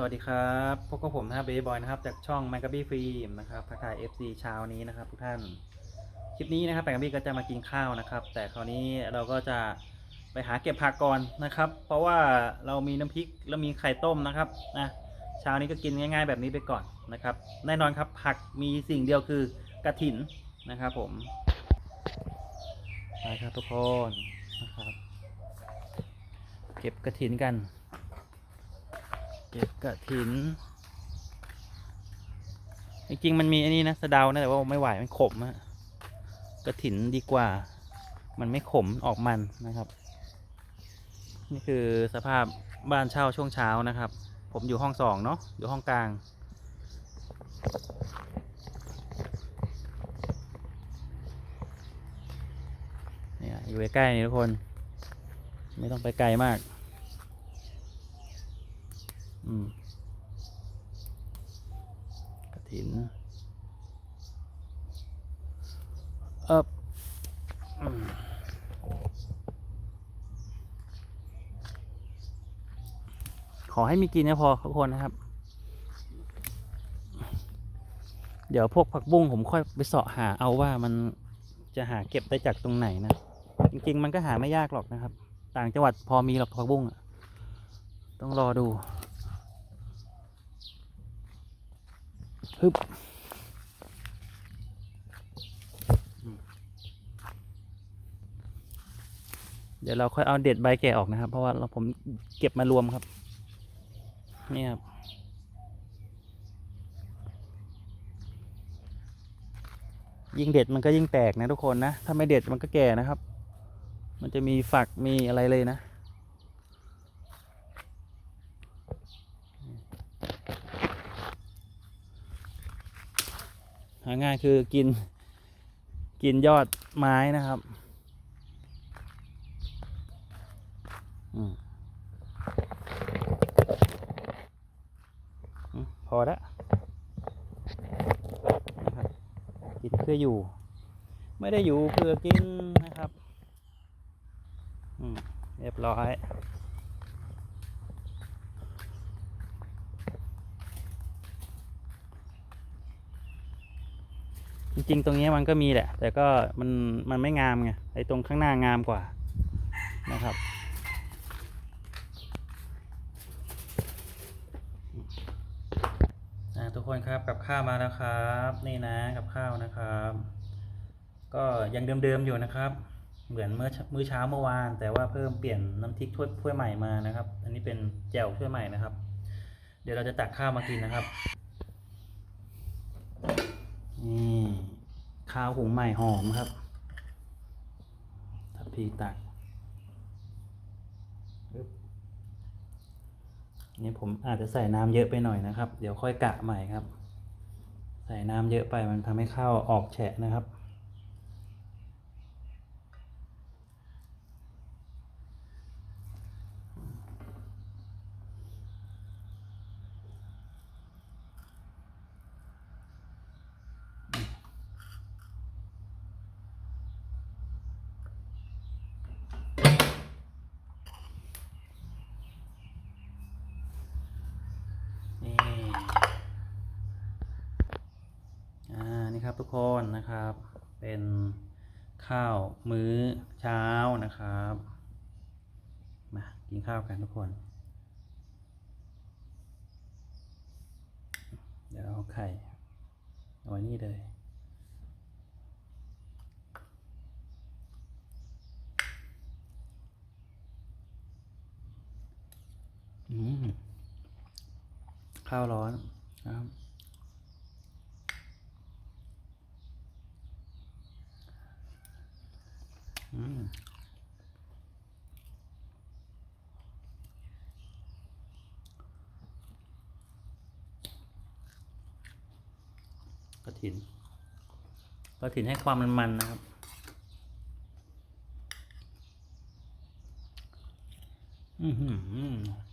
สวัสดีครับพบกับผมนะครับเบย์บอยนะครับจากช่อง m a g a b y Film นะครับทักทาย FC เช้านี้นะครับทุกท่านคลิปนี้นะครับแปงกับบี้ก็จะมากินข้าวนะครับ แต่คราวนี้เราก็จะไปหาเก็บผักก่อนนะครับ เพราะว่าเรามีน้ำพริกแล้วมีไข่ต้มนะครับนะเช้านี้ก็กินง่าย ๆ แบบนี้ไปก่อนนะครับ แน่นอนครับผักมีสิ่งเดียวคือกระถินนะครับ ผมไปครับทุกคนนะครับ เก็บกระถินกัน เก็บกระถิน จริงๆมันมีอันนี้นะสะเดานะแต่ว่าไม่ไหวมันขมอะกระถินดีกว่า มันไม่ขมออกมันนะครับ นี่คือสภาพบ้านเช่าช่วงเช้านะครับ ผมอยู่ห้องสองเนาะอยู่ห้องกลางเนี่ยอยู่ใกล้ๆนี่ทุกคน ไม่ต้องไปไกลมาก กระถินเออขอให้มีกินนะพอทุกคนนะครับ เดี๋ยวพวกผักบุ้งผมค่อยไปเสาะหาเอาว่ามันจะหาเก็บได้จากตรงไหนนะ จริง ๆ มันก็หาไม่ยากหรอกนะครับ ต่างจังหวัดพอมีหรอกผักบุ้งต้องรอดู ฮึบเดี๋ยวเราค่อยเอาเด็ดใบแก่ออกนะครับ เพราะว่าเราผมเก็บมารวมครับ นี่ครับ ยิ่งเด็ดมันก็ยิ่งแตกนะทุกคนนะ ถ้าไม่เด็ดมันก็แก่นะครับ มันจะมีฝักมีอะไรเลยนะาง่ายคือกิน กินยอดไม้นะครับอพอแล้วนะครับกินเพื่ออยู่ ไม่ได้อยู่เพื่อกินนะครับเรียบร้อย จริงๆตรงนี้มันก็มีแหละ แต่ก็มันมันไม่งามไงไอ้ตรงข้างหน้างามกว่านะครับ ทุกคนครับกับข้าวมาแล้วครับ นี่นะกับข้าวนะครับ ก็ยังเดิมๆอยู่นะครับ เหมือนเมื่อมื้อเช้าเมื่อวาน แต่ว่าเพิ่มเปลี่ยนน้ำพริกถ้วยถ้วยใหม่มานะครับ อันนี้เป็นแจ่วถ้วยใหม่นะครับ เดี๋ยวเราจะตักข้าวมากินนะครับ นี่ ข้าวหุงใหม่หอมครับทัพพีตักนี่ผมอาจจะใส่น้ำเยอะไปหน่อยนะครับ เดี๋ยวค่อยกะใหม่ครับ ใส่น้ำเยอะไปมันทำให้ข้าวออกแฉะนะครับ นี่ ครับทุกคนนะครับ เป็นข้าวมื้อเช้านะครับ มากินข้าวกันทุกคน เดี๋ยวเอาไข่เอาไว้นี่เลยอืมข้าวร้อนนะครับ อืม กระถินกระถินให้ความมันมันๆนะครับอือหืออ้าม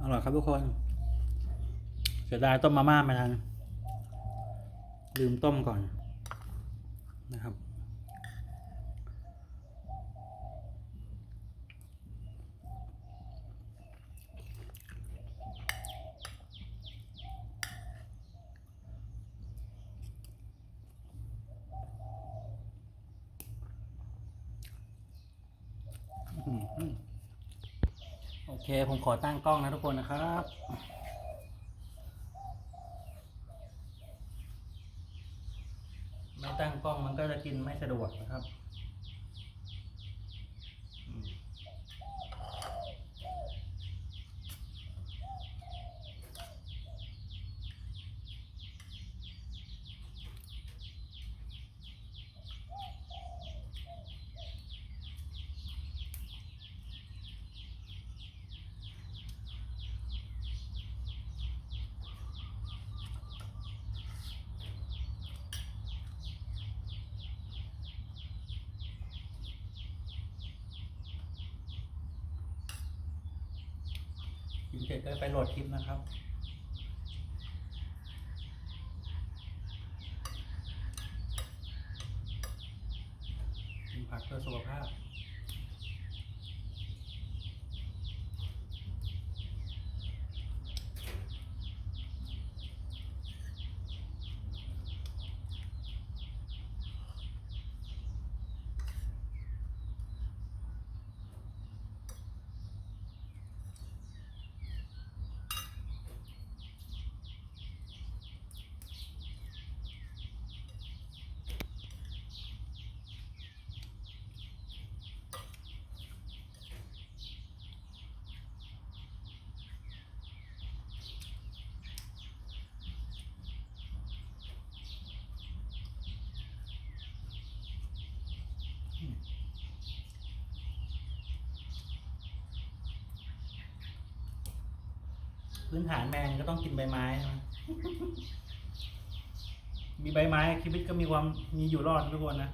อร่อยครับทุกคน เสียดายต้มมาม่าไม่ทันลืมต้มก่อนนะครับ อื้อหือ โอเค ผมขอตั้งกล้องนะทุกคนนะครับไม่ตั้งกล้องมันก็จะกินไม่สะดวกนะครับอืม กินเสร็จก็ไปโหลดคลิปนะครับ พื้นฐานแมงก็ต้องกินใบไม้ใช่ไหมมีใบไม้ชีวิตก็มีความมีอยู่รอดทุกคนนะ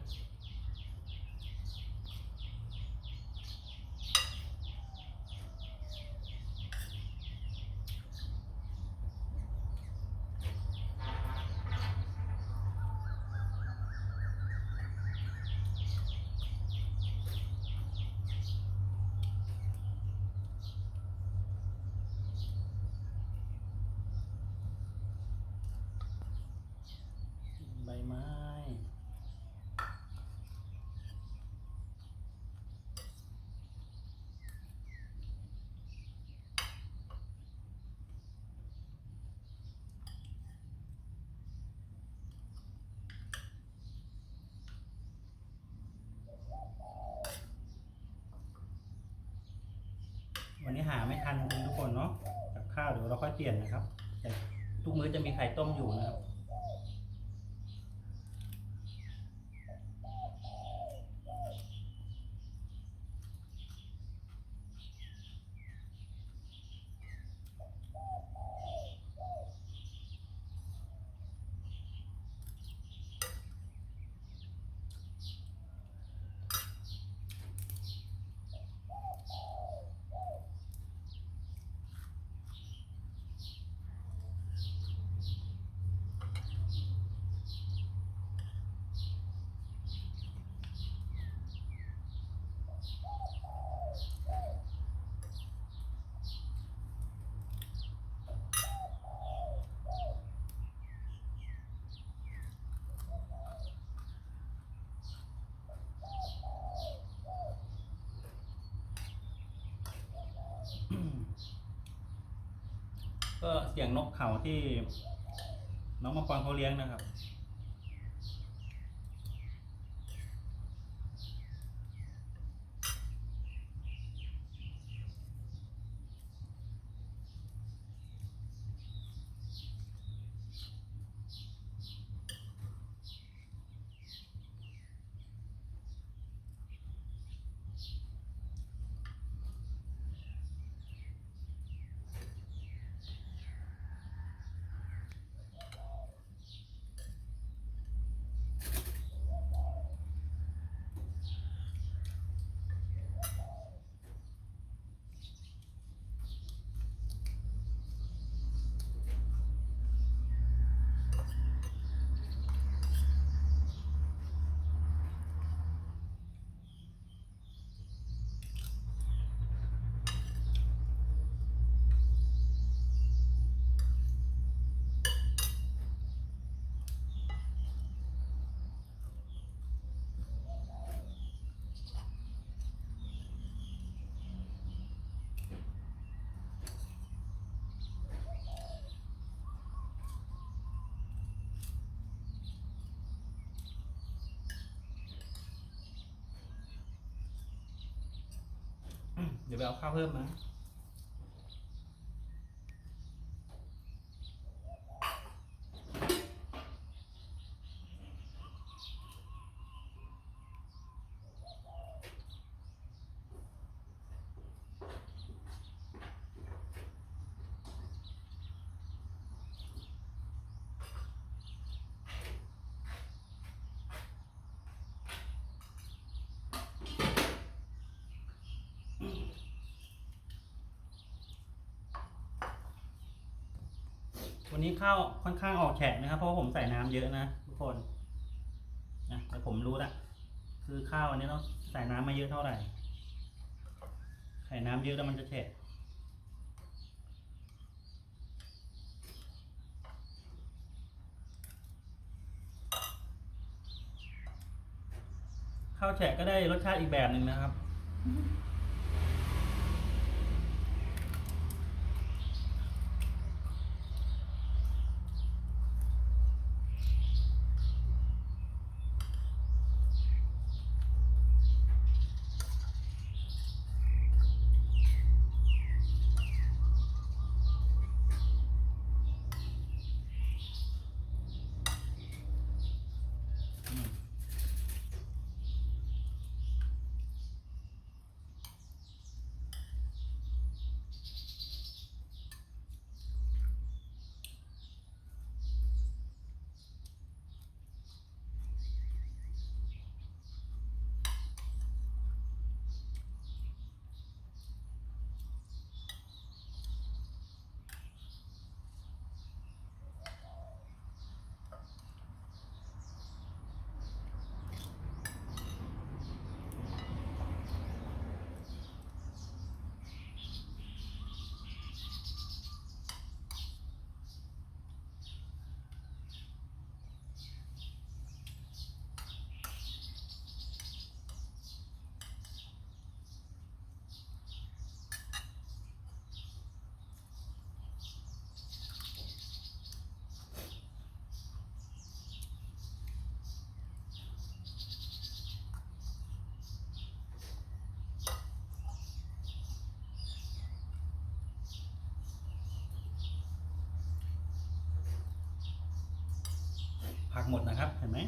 ใบไม้ วันนี้หาไม่ทันทุกคนเนาะกับข้าวเดี๋ยวเราค่อยเปลี่ยนนะครับแต่ทุกมื้อจะมีไข่ต้มอยู่นะครับ ก็เสียงนกเขาที่ น้องมังกรเขาเลี้ยงนะครับ อ เดี๋ยวไปเอาข้าวเพิ่มนะ วันนี้ข้าวค่อนข้างออกแฉะนะครับ เพราะว่าผมใส่น้ำเยอะนะทุกคนนะแต่ผมรู้ละคือข้าวอันนี้ต้องใส่น้ำมาเยอะเท่าไหร่ ใส่น้ำเยอะแล้วมันจะแฉะข้าวแฉะก็ได้รสชาติอีกแบบหนึ่งนะครับ หมดนะครับเห็นไหม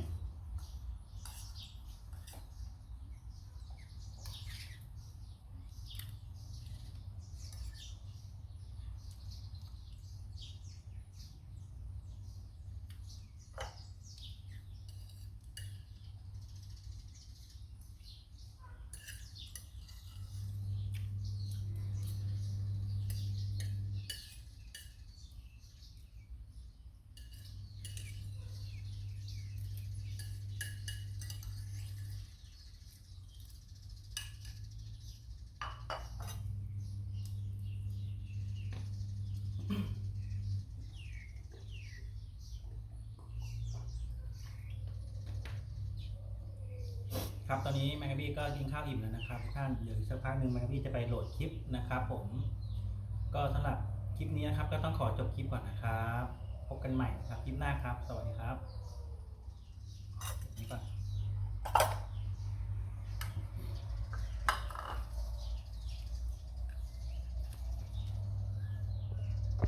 อนนี้แมงกะบี้ก็กินข้าวอิ่มแล้วนะครับทุกท่านเดี๋ยวสักพักหนึ่งแมงกะบี้จะไปโหลดคลิปนะครับผม ก็สำหรับคลิปนี้นะครับ ก็ต้องขอจบคลิปก่อนนะครับ พบกันใหม่ครับคลิปหน้าครับ สวัสดีครับ